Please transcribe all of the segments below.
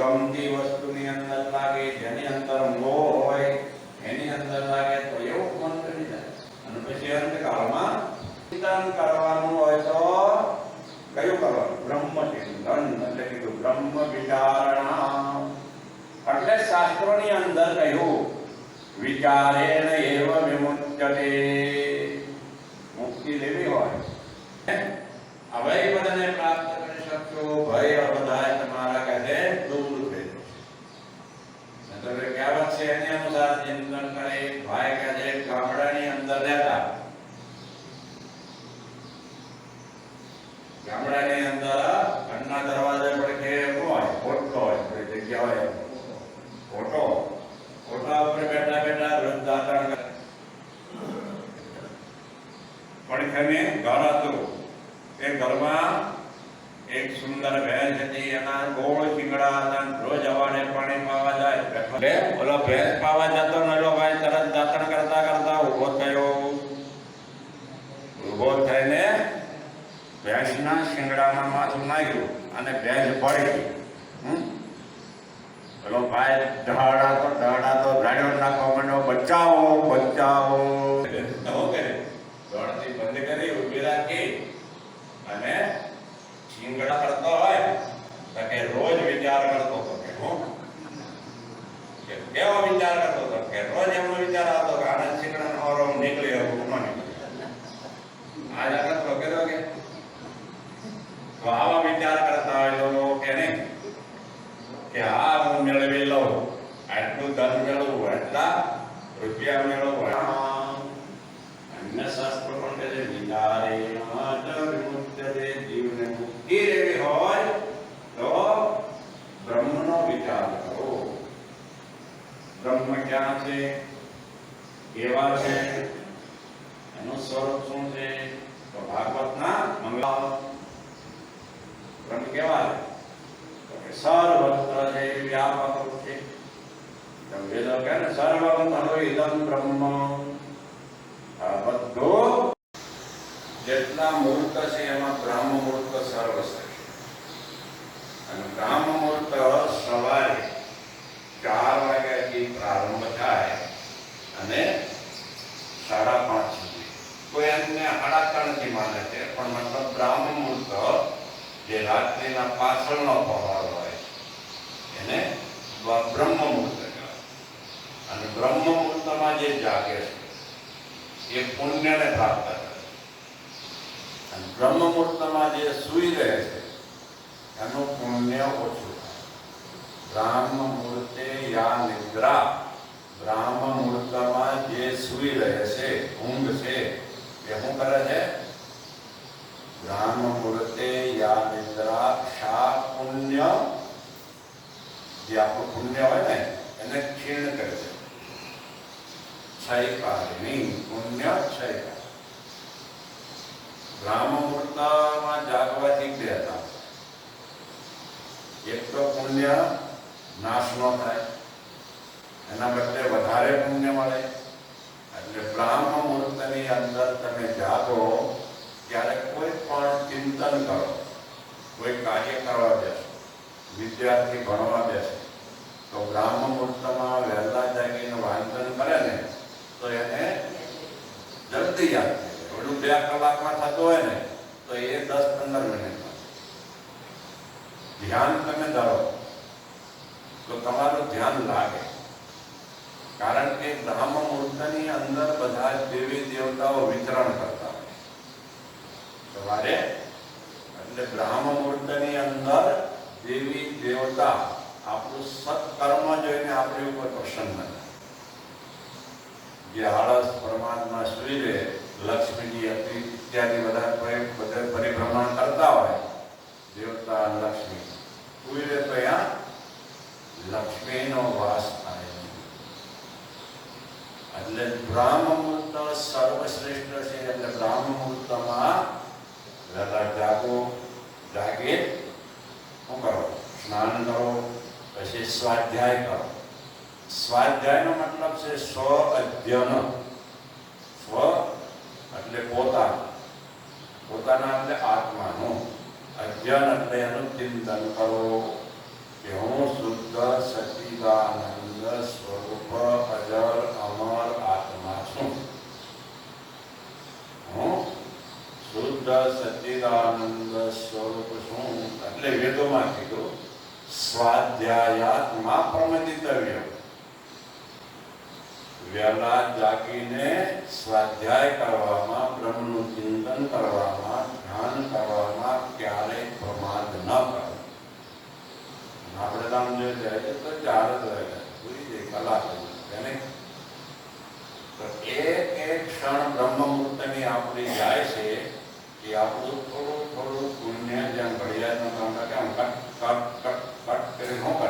ગમતી વસ્તુની અંદર લાગે, જેની અંદર મોહ હોય, એની અંદર લાગે, તો એવું મન કરી જાય અને પછી અંતકાળમાં ચિંતન કરવાનું હોય તો કયું કરવાનું? બ્રહ્મ ચિંતન એટલે કીધું, બ્રહ્મ વિચારણા. એટલે શાસ્ત્રોની અંદર કહ્યું, વિચારેણ એવ વિમુચ્યતે. છે, એની અનુસાર ચિંતન કરે ભાઈ કે જે ગામડાની અંદર રહેતા. ગામડાની અંદર ઘરના દરવાજા કે હોય ફોટો હોય જગ્યા હોય. ફોટો ખોટા ઉપર બેઠા બેઠા રોજ દાતણ કરે ઘર હતું એ ઘરમાં એક સુંદર ભેંસ હતી એના ગોળ શિંગડા હતા અને રોજ સવારે પાણી પાવા જાય ભેંસ પાવા જતો ને ઓલો ભાઈ, તરત દાતણ કરતા કરતા ઊભો થયો. ઊભો થઈને ભેંસના શિંગડામાં માથું નાખ્યું અને ભેંસ પડી ગઈ પેલો ભાઈ દહાડાતો દહાડાતો ગાડીઓ નાખવા માંડ્યો બચાવો બચાવો ઓકે દોડતી બંધ કરી ઊભી રાખી અને શિંગડા કરતો હોય તો કે રોજ વિચાર કરતો હતો કે હું કે કેવો વિચાર કરતો હતો કે રોજ એમનો વિચાર આવતો કે આનંદ શિંગડા નો ઓરો નીકળી એવું ન નીકળી આજ આગળ તો કર્યો કે તો આવા વિચાર કરતા હોય લોકો કે નહીં કે આ હું મેળવી લઉં આટલું ધન મેળવું એટલા રૂપિયા મેળવું અન્ય શાસ્ત્રો પણ કહે છે વિચારે માત્ર વિમુક્તતે જીવને મુક્તિ લેવી હોય તો બ્રહ્મનો વિચાર કરો બ્રહ્મ ક્યાં છે કેવા છે એનું સ્વરૂપ શું છે તો ભાગવતના મંગળ બ્રહ્મ કેવા તો કે સર્વત્ર જે વ્યાપક છે તો વેદો કહે ને, સર્વત્ર ઇદમ બ્રહ્મ. આ બધો જેટલા મૂર્ત છે એમાં બ્રાહ્મ મુહૂર્ત છે. અને બ્રહ્મ મૂર્ત સવારે ચાર વાગ્યાથી પ્રારંભ થાય અને સાડા પાંચ સુધી. કોઈ એમને સાડા ત્રણથી માને છે, પણ મતલબ બ્રાહ્મ મુહૂર્ત જે રાત્રિના પાછળનો પહોર હોય, એને બ્રહ્મ મુહૂર્ત કહેવાય. અને બ્રહ્મ મુહૂર્તમાં જે જાગે છે, એ પુણ્યને પ્રાપ્ત કરે અને બ્રહ્મ મુહૂર્તમાં જે સૂઈ રહે છે, એનું પુણ્ય ઓછું થાય. બ્રાહ્મ મુહૂર્તે યા નિદ્રા બ્રાહ્મ મુહૂર્તમાં જે સૂઈ રહે છે, ઊંઘ છે, એ શું કરે છે? બ્રાહ્મ મુહૂર્તે યા પુણ્ય જે આપણું પુણ્ય હોય ને એને ક્ષીણ કરે છે ક્ષયકારિણી પુણ્ય ક્ષયકાર બ્રાહ્મ જાગવાથી બે હતા એક તો પુણ્ય નાશ ન થાય એના બદલે વધારે પુણ્ય મળે એટલે બ્રાહ્મ મુહૂર્તની અંદર તમે જાગો ત્યારે કોઈ પણ ચિંતન કરો કોઈ કાર્ય કરવા બેસો વિદ્યાર્થી ભણવા બેસે તો બ્રાહ્મ મુહૂર્તમાં વહેલા જાગીને વાંચન કરે ને તો એને જલ્દી યાદ થઈ જાય ઓલું બે કલાકમાં થતું હોય ને તો એ દસ પંદર મિનિટમાં ધ્યાન તમે ધરો તો તમારું ધ્યાન લાગે કારણ કે બ્રહ્મ મુહૂર્તની અંદર બધા દેવી દેવતાઓ વિતરણ કરતા હોય સવારે એટલે બ્રહ્મ મુહૂર્તની અંદર દેવી, દેવતા આપણું સત્કર્મ જોઈને આપણી ઉપર પ્રસન્ન જે આળસ પરમાત્મા સુઈ રહે લક્ષ્મીજી અતિ ઇત્યાદિ બધા પરિભ્રમણ કરતા હોય, દેવતા લક્ષ્મી સુઈ રહે તો ત્યાં લક્ષ્મીનો વાસ થાય એટલે બ્રાહ્મ મુહૂર્ત સર્વશ્રેષ્ઠ છે એટલે બ્રાહ્મ મુહૂર્તમાં વહેલા જાગો જાગે શું કરો સ્નાન કરો પછી સ્વાધ્યાય કરો. સ્વાધ્યાયનો મતલબ છે સ્વ અધ્યયન. સ્વ એટલે પોતા પોતાના એટલે આત્માનું. અધ્યયન એટલે એનું ચિંતન કરો કે હું શુદ્ધ સચ્ચિદાનંદ સ્વરૂપ અજર અમર આત્મા છું હું શુદ્ધ સચ્ચિદાનંદ સ્વરૂપ છું એટલે વેદોમાં કીધું સ્વાધ્યાયાત્મા પ્રમદિતવ્ય વહેલા જાગીને સ્વાધ્યાય કરવામાં બ્રહ્મનું ચિંતન કરવામાં ધ્યાન કરવામાં ક્યારેય પ્રમાદ ન કરો આપણે તો આમ જોઈએ જાય તો ચાર જ રહે પૂરી જાય કલાક એને તો એક એક ક્ષણ બ્રહ્મ મુહૂર્તની આપણી જાય છે એ આપણું થોડું થોડું પુણ્ય જેમ ઘડિયાળનું કામ કરે આમ કટ કટ કટ કટ કરી ન કરે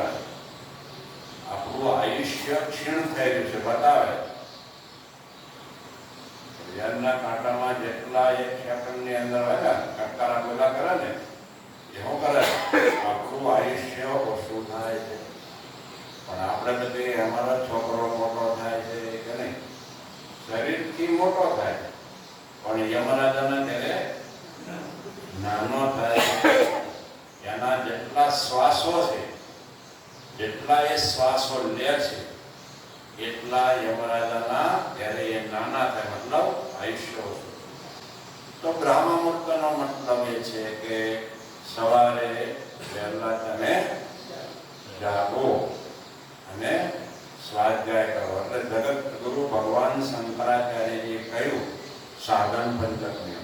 આપણું આયુષ્ય ક્ષીણ થઈ રહ્યું છે, બતાવે. ઘડિયાળના કાંટામાં જેટલા એક સેકન્ડની અંદર હોય ને કટકારા બોલા કરે ને એ શું કરે. આપણું આયુષ્ય ઓછું થાય છે. પણ આપણે તો કહીએ અમારો છોકરો મોટો થાય છે કે નહીં? શરીરથી મોટો થાય. પણ યમરાજાના ત્યારે નાનો થાય છે. એના જેટલા શ્વાસો છે, જેટલા એ શ્વાસો લે છે એટલા યમરાજાના ત્યારે એ નાના થાય, મતલબ આયુષ્ય તો બ્રાહ્મ મતલબ એ છે કે સવારે વહેલા તમે જાગો અને સ્વાધ્યાય કરો. એટલે જગત ગુરુ ભગવાન શંકરાચાર્યજીએ કહ્યું, સાધન પંચકની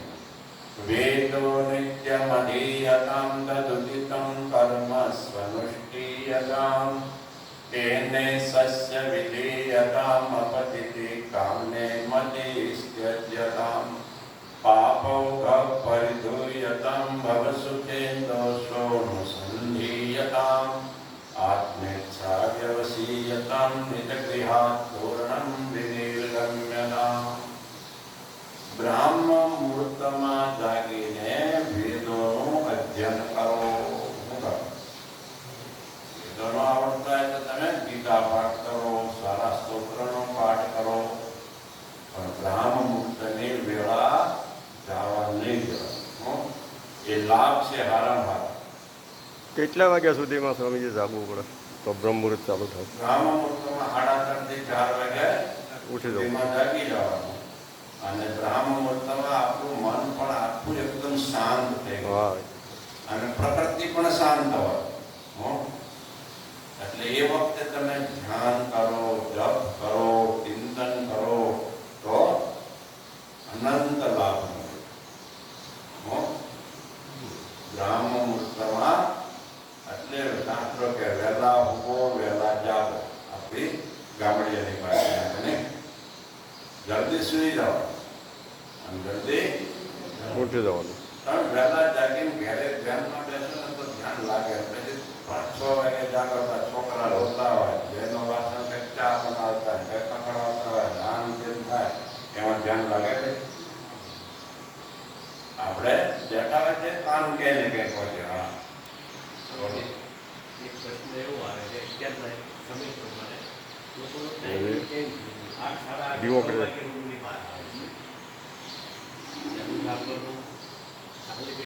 વેદો નિત્યમ અધીયતામ તદુદિતમ કર્મ સ્વનુષ્ઠીયતામ. તેને સસ્ય વિધીયતામ અપતિતિ કામને મતિસ્ત્યજ્યતામ પાપૌઘ પરિધૂયતામ ભવસુખે દોષોનુસંધીયતામ આત્મેચ્છા વ્યવસીયતામ નિતગૃહાત પૂર્ણમ વિનિર્ગમ્યતામ બ્રાહ્મ મુહૂર્તમાં જાગીને વેદોનું અધ્યયન કરો શું કરો? વેદોનો આવડતા હોય તો તમે ગીતા પાઠ કરો સારા સ્તોત્રનો પાઠ કરો. પણ બ્રાહ્મ મુહૂર્તની વેળા જવા નહીં જવા. એ લાભ છે હારામાં હારા. કેટલા વાગ્યા સુધીમાં સ્વામીજી જાગવું પડે? તો બ્રહ્મ મુહૂર્ત ચાલુ થાય. બ્રહ્મ મુહૂર્તમાં સાડા ત્રણથી ચાર વાગ્યા ઉઠી જવું જાગી જવાનું. અને બ્રહ્મ મુહૂર્તમાં આપણું મન પણ આખું એકદમ શાંત થઈ ગયું. અને પ્રકૃતિ પણ શાંત હોય? એટલે એ વખતે તમે ધ્યાન કરો જપ કરો ચિંતન કરો તો અનંત લાભ મળે? બ્રાહ્મ મુહૂર્તમાં એટલે શાસ્ત્રો કે વહેલા ઊભો વહેલા જાઓ. આપણી ગામડિયાની પાસે આપણે જલ્દી સુઈ જાઓ. અને જલ્દી ઉઠી જવાનું. તમે વહેલા જાગીને ઘરે ધ્યાનમાં બેસો ને તો ધ્યાન લાગે. પછી પાંચ છ વાગે જાગતા છોકરા રોતા હોય બેનો વાસણ કંઈક ચા બનાવતા હોય કંઈક પકડાવતા હોય આમ તેમ થાય એમાં ધ્યાન લાગે છે આપણે બેઠા હોય કામ કે ને કંઈક હોય હા એક પ્રશ્ન એવો આવે છે અત્યારના સમય પ્રમાણે લોકોનો ટાઈમ ચેન્જ આઠ સાડા આઠ દીવો નવ કરે. વાગે રૂમની બહાર આવે છે. એનું ખાતરનું